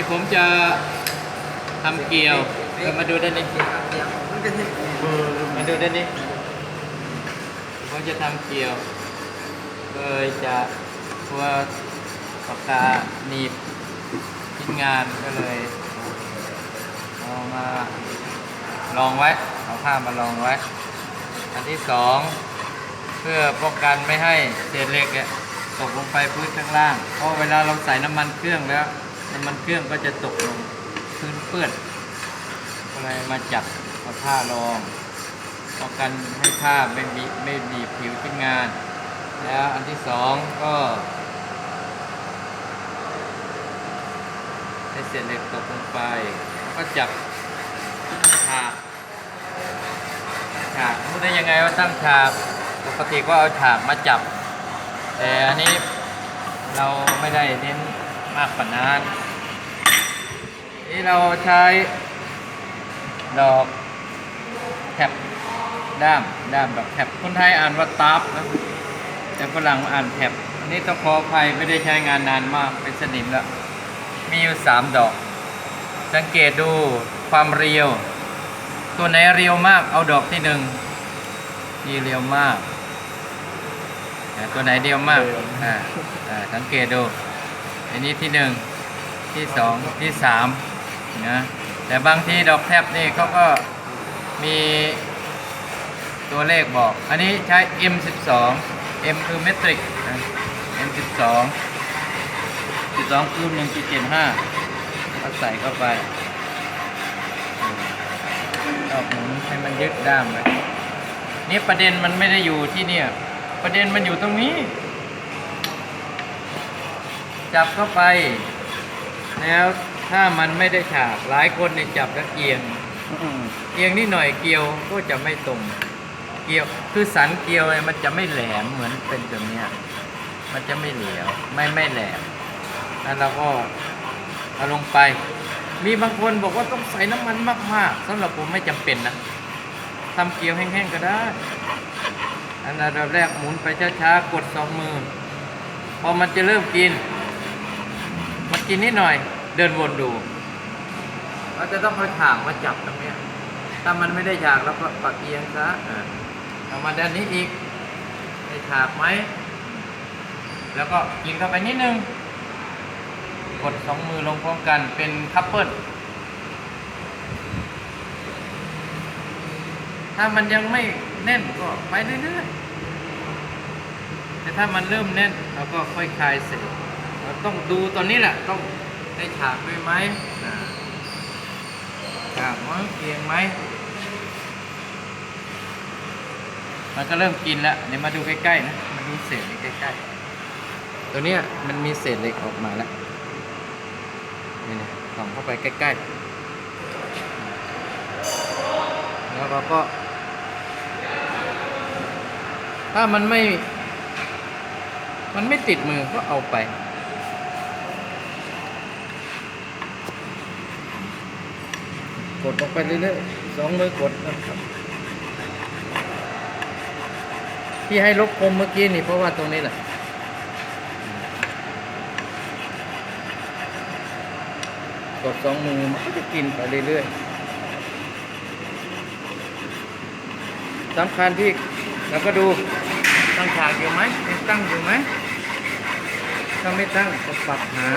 นี่ผมจะทำเกลียวเรามาดูด้านนี้มันจะเห็นมาดูด้านนี้ผมจะทำเกลียวเลยจะกลัวปากกาหนีบชิ้นงานก็เลยเอามาลองไว้ เอาผ้ามาลองไว้ อันที่สองเพื่อป้องกันไม่ให้เศษเหล็กเนี่ยตกลงไปพื้นข้างล่าง เพราะเวลาเราใส่น้ำมันเครื่องแล้ว น้ำมันเครื่องก็จะตกลงพื้นเปื้อนก็เลยมาจับเอาผ้ารองป้องกันให้ผ้าไม่บีไม่บีบผิวชิ้นงาน แล้วอันที่สองก็ให้เศษเหล็กตกลงไปแล้วก็จับฉากฉากรู้ได้ยังไงว่าตั้งฉากปกติก็เอาฉากมาจับ แต่อันนี้เราไม่ได้เน้นมากกว่านั้น นี่เราใช้ดอกแคปด้ามด้ามดอกแคปคนไทยอ่านว่าตับนะแต่ฝรั่งอ่านแคปอันนี้ต้องขออภัยไม่ได้ใช้งานนานมากเป็นสนิมแล้ว มีอยู่สามดอก สังเกตดูความเรียว ตัวไหนเรียวมากเอาดอกที่หนึ่งนี่เรียวมากอ่าตัวไหนเรียวมากอ่าอ่าสังเกตดู อันนี้ที่หนึ่งที่สองที่สาม นะแต่บางทีดอกแทบนี่เขาก็มีตัวเลขบอก อันนี้ใช้ M12 M คือเมตริกนะ M12 12คือ1.75ก็ใส่เข้าไปก็หมุนให้มันยึดด้ามไว้นี่ประเด็นมันไม่ได้อยู่ที่เนี่ย ประเด็นมันอยู่ตรงนี้ จับเข้าไป แล้ว ถ้ามันไม่ได้ฉากหลายคนเนี่ยจับแล้วเอียง เอียงนิดหน่อยเกลียวก็จะไม่ตรง เกลียวคือสันเกลียวเนี่ยมันจะไม่แหลมเหมือนเป็นแบบเนี้ยมันจะไม่เหลวไม่ไม่แหลมแล้วเราก็เอาลงไป มีบางคนบอกว่าต้องใส่น้ำมันมากๆสำหรับผมไม่จำเป็นนะทำเกลียวแห้งๆก็ได้ อันดับแรกหมุนไปช้าๆ กดสองมือ พอมันจะเริ่มกิน มันกินนิดหน่อย เดินวนดู เราจะต้องเอาฉากมาจับตรงเนี้ยถ้ามันไม่ได้ฉากเราก็ปักเอียงซะอะเอามาด้านนี้อีกได้ฉากไหม แล้วก็กินเข้าไปนิดนึง กดสองมือลงพร้อมกันเป็นคัพเปิลถ้ามันยังไม่แน่นก็ไปเรื่อยๆแต่ถ้ามันเริ่มแน่นเราก็ค่อยคลายเสร็จเราต้องดูตอนนี้แหละต้อง ได้ฉากด้วยไหมฉากมั้งเอียงไหม มันก็เริ่มกินแล้ว เดี๋ยวมาดูใกล้ๆนะมาดูเศษใกล้ๆ ตัวเนี้ยมันมีเศษเหล็กออกมาแล้ว นี่นะส่องเข้าไปใกล้ๆ แล้วเราก็ ถ้ามันไม่ มันไม่ติดมือก็เอาไป กดลงไปเรื่อยๆสองมือกดนะครับ ที่ให้ลบคมเมื่อกี้นี่เพราะว่าตรงนี้แหละกดสองมือมันก็จะกินไปเรื่อยๆสำคัญที่เราก็ดูตั้งฉากอยู่ไหมตั้งอยู่ไหมถ้าไม่ตั้งก็ปรับหา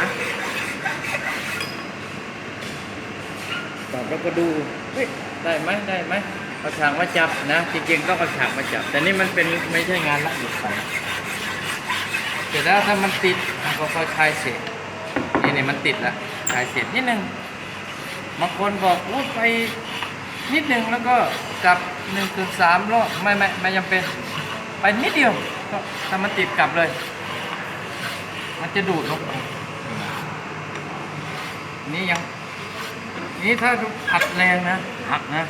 ปรับแล้วก็ดูเฮ้ยได้ไหมได้ไหมเอาฉากมาจับนะ จริงๆต้องเอาฉากมาจับ แต่นี่มันเป็นไม่ใช่งานละเอียดไปเสร็จแล้วถ้ามันติดก็ค่อยคลายเศษนี่นี่มันติดล้วคลายเศษนิดนึงบางคนบอกโอ้ไปนิดนึงแล้วก็กลับหนึ่งถึงสามรอบไม่ไม่ไม่จำเป็นไปนิดเดียวก็ถ้ามันติดกลับเลย มันจะดูดลงไปนี่ยัง นี่ถ้าอัดแรงนะ หักนะ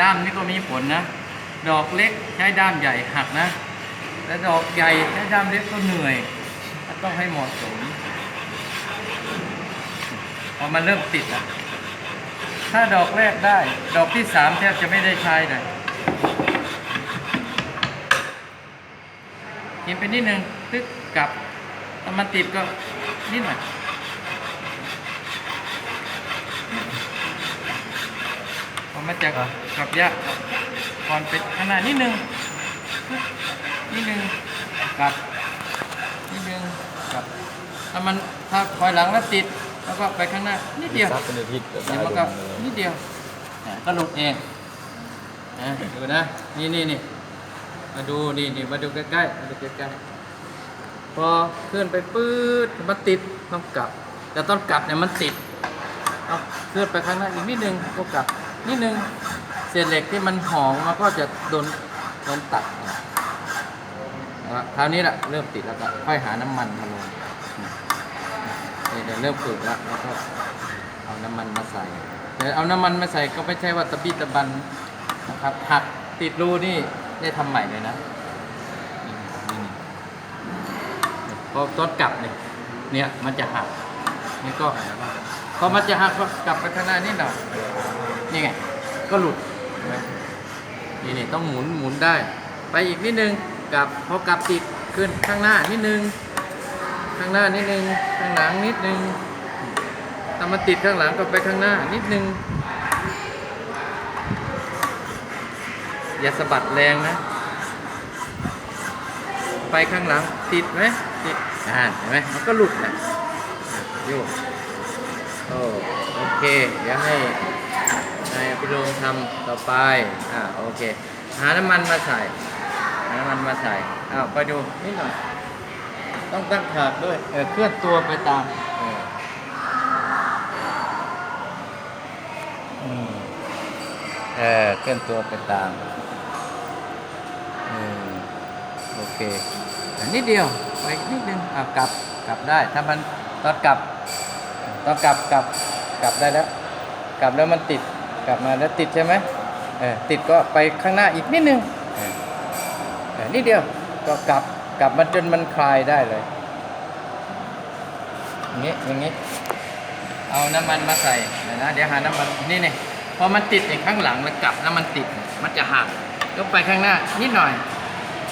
ด้ามนี่ก็มีผลนะ ดอกเล็กใช้ด้ามใหญ่หักนะ แต่ดอกใหญ่ใช้ด้ามเล็กก็เหนื่อย ต้องให้เหมาะสม พอมันเริ่มติดอะ ถ้าดอกแรกได้ ดอกที่สามแทบจะไม่ได้ใช้เลยกินไปนิดนึงตึ๊กกลับถ้ามันติดก็นิดหน่อย มันจะกลับยากก่อนไปข้างหน้านิดนึงนิดนึงกลับนิดนึงกลับถ้ามันถ้าคอยหลังแล้วติดแล้วก็ไปข้างหน้านิดเดียวซักเป็นอาทิตย์ก็เดี๋ได้ยวมันลก็งเลยนิดเดียวอะก็หลุดเองนะดูนะนี่นี่นี่มาดูนี่นี่มาดูใกล้ๆมาดูใกล้ๆพอเคลื่อนไปปื๊ดมันติดต้องกลับ แต่ตอนกลับเนี่ยมันติดต้องเคลื่อนไปข้างหน้าอีกนิดนึงก็กลับ นิดนึงเศษเหล็กที่มันห่อมันก็จะโดนโดนตัดนะครับคราวนี้แหละเริ่มติดแล้วก็ค่อยหาน้ำมันมาลงเดี๋ยวเริ่มฝึกแล้วแล้วก็เอาน้ำมันมาใส่แต่เอาน้ำมันมาใส่ก็ไม่ใช่ว่าตะบี้ตะบันนะครับหักติดรูนี่ได้ทำใหม่เลยนะนี่นี่นี่พอต้นกลับเนี่ยเนี่ยมันจะหักนี่ก็พอมันจะหักก็กลับไปข้างหน้านิดหน่อย นี่ไง ก็หลุดนี่นี่ต้องหมุนหมุนได้ ไปอีกนิดนึงกลับพอกลับติดขึ้นข้างหน้านิดนึง ข้างหน้านิดนึง ข้างหลังนิดนึงถ้ามันติดข้างหลังก็ไปข้างหน้านิดนึง อย่าสะบัดแรงนะ ไปข้างหลังติดไหมติดอ่าเห็นไหมมันก็หลุดนะโยกโอเค เดี๋ยวให้ายพิรงทำต่อไป อ่าโอเค หาน้ำมันมาใส่ หาน้ำมันมาใส่ อ้าวไปดูนิดหน่อย ต้องตั้งฉากด้วย เออเคลื่อนตัวไปตามเออเออเคลื่อนตัวไปตามเออโอเคอันนิดเดียว ไปอีกนิดนึงอะกลับ กลับได้ ถ้ามันตอนกลับ ตอนกลับกลับกลับได้แล้ว กลับแล้วมันติด ลับมาแล้วติดใช่ไหมเออติดก็ไปข้างหน้าอีกนิดนึงเออนิดเดียวก็กลับกลับมันจนมันคลายได้เลยอย่างนี้อย่างนี้เอาน้ำมันมาใส่เดี๋ยวนะเดี๋ยวหาน้ำมันนี่นี่พอมันติดในข้างหลังแล้วกลับน้ำมันติดมันจะหักก็ไปข้างหน้านิดหน่อย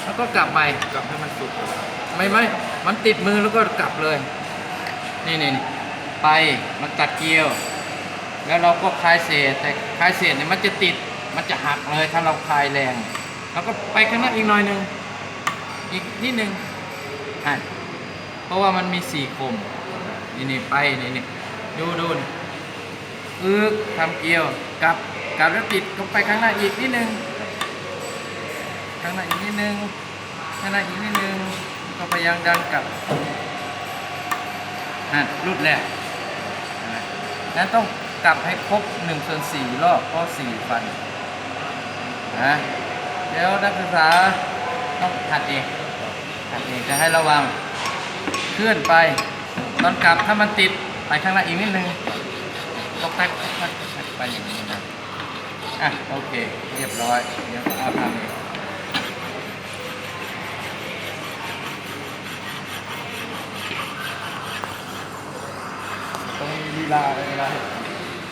แล้วก็กลับไปกลับให้มันสุดไม่ไม่มันติดมือแล้วก็กลับเลย นี่นี่นี่ไปมันตัดเกลียว แล้วเราก็คลายเศษแต่คลายเศษเนี่ยมันจะติดมันจะหักเลยถ้าเราคลายแรงแล้วก็ไปข้างหน้าอีกหน่อยหนึ่งอีกนิดหนึ่งอะเพราะว่ามันมีสี่คมนี่นี่ไปนี่นี่ดูดูนี่อึกทำเกลียวกลับกลับแล้วติดก็ไปข้างหน้าอีกนิดนึงข้างหน้าอีกนิดนึงข้างหน้าอีกนิดนึงก็พยายามดันกลับนั่นรุดแรกนะนั้นต้อง กลับให้ครบ1ส่วน4รอบเพราะ4ฟันนะเดี๋ยวนักศึกษาต้องหัดเองหัดเองจะให้ระวังเคลื่อนไป ตอนกลับถ้ามันติดไปข้างหน้าอีกนิดนึงตกแตกตกแตกตกแตกไปอย่างนี้นะอะโอเค เรียบร้อยเดี๋ยวเอาทำเองต้องมีลีลาเลยนะ